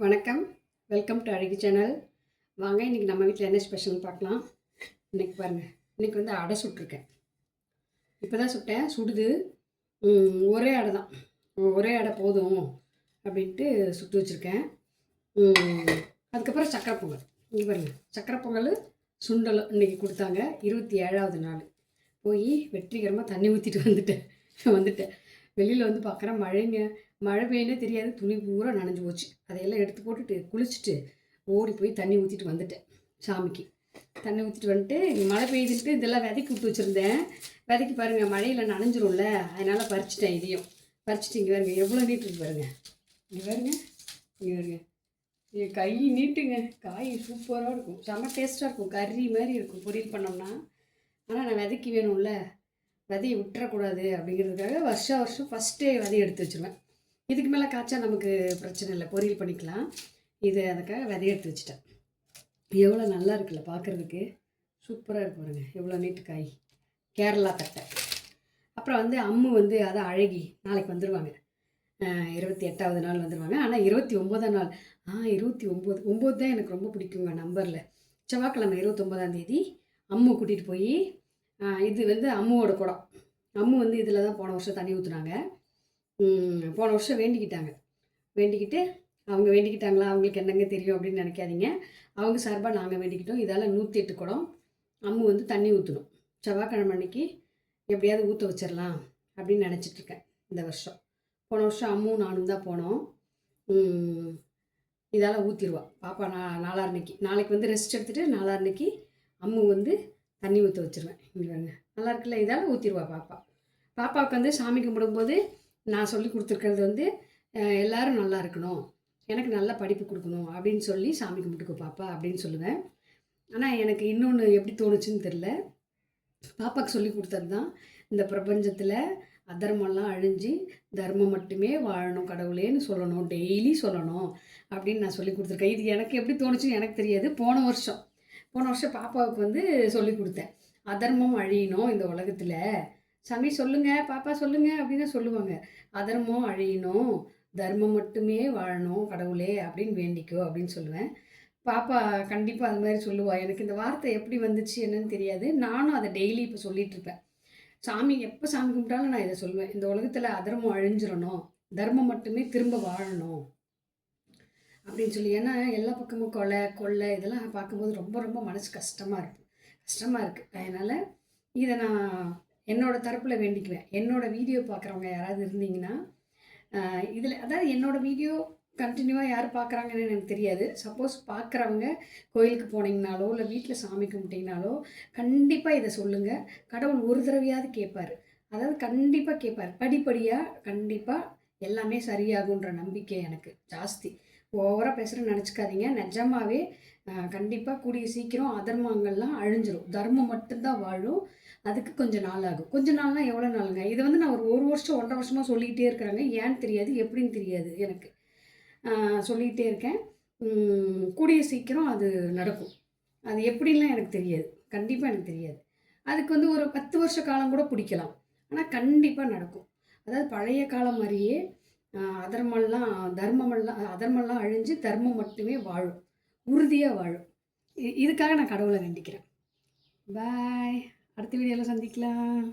வணக்கம். Welcome to அழகி channel வாங்க இன்றைக்கி நம்ம வீட்டில் என்ன ஸ்பெஷல் பார்க்கலாம். இன்றைக்கி பாருங்கள் இன்றைக்கி வந்து அடை சுட்டிருக்கேன். இப்போ தான் சுட்டேன் சுடுது. ஒரே அடை தான். ஒரே அடை போதும் அப்படின்ட்டு சுட்டு வச்சுருக்கேன். அதுக்கப்புறம் சக்கரை பொங்கல். இங்கே பாருங்கள் சக்கரை பொங்கல் சுண்டலும் இன்றைக்கி கொடுத்தாங்க. இருபத்தி ஏழாவது நாள். போய் வெற்றிகரமாக தண்ணி ஊற்றிட்டு வந்துட்டேன். வந்துட்டேன். வெளியில் வந்து பார்க்குறேன் மழைங்க. மழை பெய்யனே தெரியாது துணி பூரா நனைஞ்சு போச்சு. அதையெல்லாம் எடுத்து போட்டுட்டு குளிச்சுட்டு ஓடி போய் தண்ணி ஊற்றிட்டு வந்துட்டேன் சாமிக்கு. தண்ணி ஊற்றிட்டு வந்துட்டு மழை பெய்துட்டு இதெல்லாம் விதைக்கி விட்டு வச்சுருந்தேன். விதைக்கு பாருங்கள் மழையில் நனைஞ்சிரும்ல அதனால் பறிச்சிட்டேன் இதையும். பறிச்சிட்டு இங்கே பாருங்க எவ்வளோ நீட்டுருக்கு பாருங்கள் பாருங்க. இங்கே பாருங்க இங்கே பாருங்க. என் கை நீட்டுங்க. காய் சூப்பராக இருக்கும். செம்ம டேஸ்ட்டாக இருக்கும். கறி மாதிரி இருக்கும். பொரியல் பண்ணோம்னா. ஆனால் நான் விதைக்கு வேணும்ல. விதையை விட்டுறக்கூடாது அப்படிங்கிறதுக்காக வருஷம் வருஷம் ஃபஸ்ட்டே விதையை எடுத்து வச்சுருவேன். இதுக்கு மேலே காய்ச்சா நமக்கு பிரச்சனை இல்லை. பொரியல் பண்ணிக்கலாம். இது அதுக்காக விதைய எடுத்து வச்சுட்டேன். எவ்வளோ நல்லா இருக்குல்ல பார்க்குறதுக்கு சூப்பராக இருக்கு பாருங்க. எவ்வளோ நீட்டு காய். கேரளா தட்டை. அப்புறம் வந்து அம்மு வந்து அதை அழகி நாளைக்கு வந்துடுவாங்க இருபத்தி எட்டாவது நாள் வந்துடுவாங்க ஆனால் இருபத்தி ஒம்போதாம் நாள். ஆ இருபத்தி ஒம்பது ஒம்பது தான் எனக்கு ரொம்ப பிடிக்குங்க நம்பரில். செவ்வாய்க்கிழமை இருபத்தொம்போதாம் தேதி அம்மு கூட்டிகிட்டு போய் இது வந்து அம்முவோட குடம். அம்மு வந்து இதில் தான் போன வருஷம் தண்ணி ஊற்றுனாங்க போன வருஷம் வேண்டிக்கிட்டாங்க. வேண்டிக்கிட்டு அவங்க வேண்டிக்கிட்டாங்களா? அவங்களுக்கு என்னங்க தெரியும் அப்படின்னு நினைக்காதீங்க. அவங்க சார்பாக நாங்கள் வேண்டிக்கிட்டோம். இதால் நூற்றி எட்டு குடம். அம்மு வந்து தண்ணி ஊற்றணும் செவ்வாய்க்கிழமை அன்னைக்கு எப்படியாவது ஊற்ற வச்சிடலாம் அப்படின்னு நினச்சிட்ருக்கேன் இந்த வருஷம். போன வருஷம் அம்மும் நானும் தான் போனோம். இதால் ஊற்றிடுவா பாப்பா நான் நாளான்னைக்கு நாளைக்கு வந்து ரெஸ்ட் எடுத்துகிட்டு நாளான்னைக்கு அம்மு வந்து தண்ணி ஊற்ற வச்சிருவேன். இங்கே நல்லா இருக்குல்ல? இதால் ஊற்றிடுவா பாப்பா. பாப்பாவுக்கு வந்து சாமி கும்பிடும்போது நான் சொல்லி கொடுத்துருக்கிறது வந்து எல்லாரும் நல்லா இருக்கணும். எனக்கு நல்ல படிப்பு கொடுக்கணும் அப்படின்னு சொல்லி சாமி கும்பிட்டுக்கோ பாப்பா அப்படின்னு சொல்லுவேன். ஆனால் எனக்கு இன்னொன்று எப்படி தோணுச்சுன்னு தெரில பாப்பாவுக்கு சொல்லி கொடுத்தது தான் இந்த பிரபஞ்சத்தில் அதர்மம்லாம் அழிஞ்சு தர்மம் மட்டுமே வாழணும் கடவுளேன்னு சொல்லணும். டெய்லி சொல்லணும் அப்படின்னு நான் சொல்லி கொடுத்துருக்கேன். இது எனக்கு எப்படி தோணுச்சுன்னு எனக்கு தெரியாது. போன வருஷம் போன வருஷம் பாப்பாவுக்கு வந்து சொல்லி கொடுத்தேன். அதர்மம் அழியணும் இந்த உலகத்தில். சாமி சொல்லுங்க பாப்பா சொல்லுங்க அப்படின்னு சொல்லுவாங்க. அதர்மம் அழியணும் தர்மம் மட்டுமே வாழணும் கடவுளே அப்படின்னு வேண்டிக்கோ அப்படின்னு சொல்லுவேன். பாப்பா கண்டிப்பாக அது மாதிரி சொல்லுவா. எனக்கு இந்த வார்த்தை எப்படி வந்துச்சு என்னன்னு தெரியாது. நானும் அதை டெய்லி இப்போ சொல்லிட்டு இருப்பேன். சாமி எப்போ சாமி கும்பிட்டாலும் நான் இதை சொல்லுவேன். இந்த உலகத்தில் அதர்மம் அழிஞ்சிடணும். தர்மம் மட்டுமே திரும்ப வாழணும் அப்படின்னு சொல்லி. ஏன்னா எல்லா பக்கமும் கொலை கொள்ளை இதெல்லாம் பார்க்கும்போது ரொம்ப ரொம்ப மனசு கஷ்டமாக இருக்குது கஷ்டமாக இருக்குது அதனால் இதை நான் என்னோடய தரப்பில் வேண்டிக்குவேன். என்னோடய வீடியோ பார்க்குறவங்க யாராவது இருந்தீங்கன்னா இதில் அதாவது என்னோடய வீடியோ கண்டினியூவாக யார் பார்க்குறாங்கன்னு எனக்கு தெரியாது. சப்போஸ் பார்க்குறவங்க கோயிலுக்கு போனீங்கனாலோ இல்லை வீட்டில் சாமி கும்பிட்டீங்கனாலோ கண்டிப்பாக இதை சொல்லுங்கள் கடவுள் ஒரு தடவையாவது கேட்பார் அதாவது கண்டிப்பாக கேட்பார் படிப்படியாக கண்டிப்பாக எல்லாமே சரியாகுன்ற நம்பிக்கை எனக்கு ஜாஸ்தி. ஓவராக பேசுகிறேன்னு நினச்சிக்காதீங்க. நிஜமாவே கண்டிப்பாக கூடிய சீக்கிரம் அதர்மங்கள்லாம் அழிஞ்சிரும். தர்மம் மட்டும்தான் வாழும். அதுக்கு கொஞ்சம் நாள் ஆகும். கொஞ்ச நாள்னால் எவ்வளோ நாளுங்க? இதை வந்து நான் ஒரு ஒரு வருஷம் ஒன்றரை வருஷமாக சொல்லிக்கிட்டே இருக்கிறாங்க. ஏன்னு தெரியாது எப்படின்னு தெரியாது எனக்கு. சொல்லிக்கிட்டே இருக்கேன். கூடிய சீக்கிரம் அது நடக்கும். அது எப்படின்லாம் எனக்கு தெரியாது. கண்டிப்பாக எனக்கு தெரியாது. அதுக்கு வந்து ஒரு பத்து வருஷ காலம் கூட பிடிக்கலாம். ஆனால் கண்டிப்பாக நடக்கும். அதாவது பழைய காலம் மாதிரியே அதர்மெல்லாம் தர்மமெல்லாம் அதர்மெல்லாம் அழிஞ்சு தர்மம் மட்டுமே வாழும். உறுதியாக வாழும். இ- இதுக்காக நான் கடவுளை வேண்டிக்கிறேன். பாய் அடுத்த வீடியோவில் சந்திக்கலாம்.